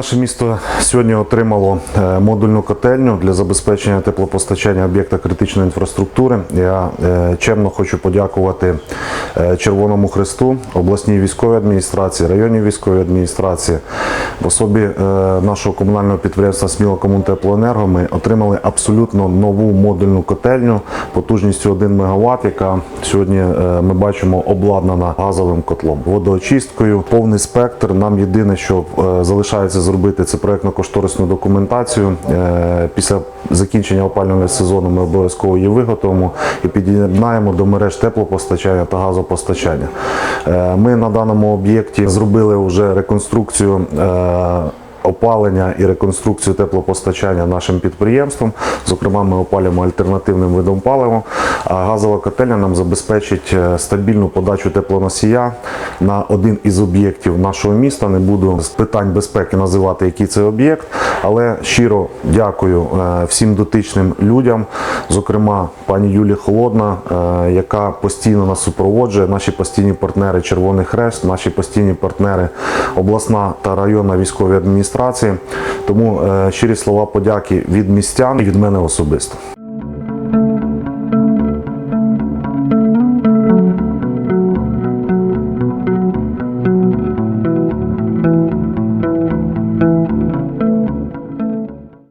Наше місто сьогодні отримало е, модульну котельню для забезпечення теплопостачання об'єкта критичної інфраструктури. Я е, чемно хочу подякувати е, Червоному Христу, обласній військовій адміністрації, районній військовій адміністрації. В особі нашого комунального підприємства Смілокомунтеплоенерго ми отримали абсолютно нову модульну котельню потужністю 1 МВт, яка сьогодні ми бачимо обладнана газовим котлом, водоочисткою, повний спектр. Нам єдине, що залишається зробити, це проектно-кошторисну документацію. Е, Після закінчення опалювального сезону ми обов'язково її виготовимо і під'єднаємо до мереж теплопостачання та газопостачання. Е, Ми на даному об'єкті зробили вже реконструкцію. Опалення і реконструкцію теплопостачання нашим підприємством. Зокрема, ми опалюємо альтернативним видом палива. А газова котельня нам забезпечить е, стабільну подачу теплоносія на один із об'єктів нашого міста. Не буду з питань безпеки називати, який це об'єкт, але щиро дякую е, всім дотичним людям, зокрема пані Юлі Холодна, е, яка постійно нас супроводжує, наші постійні партнери Червоний Хрест, наші постійні партнери обласна та районна військові адміністрації. Тому е, щирі слова подяки від містян і від мене особисто.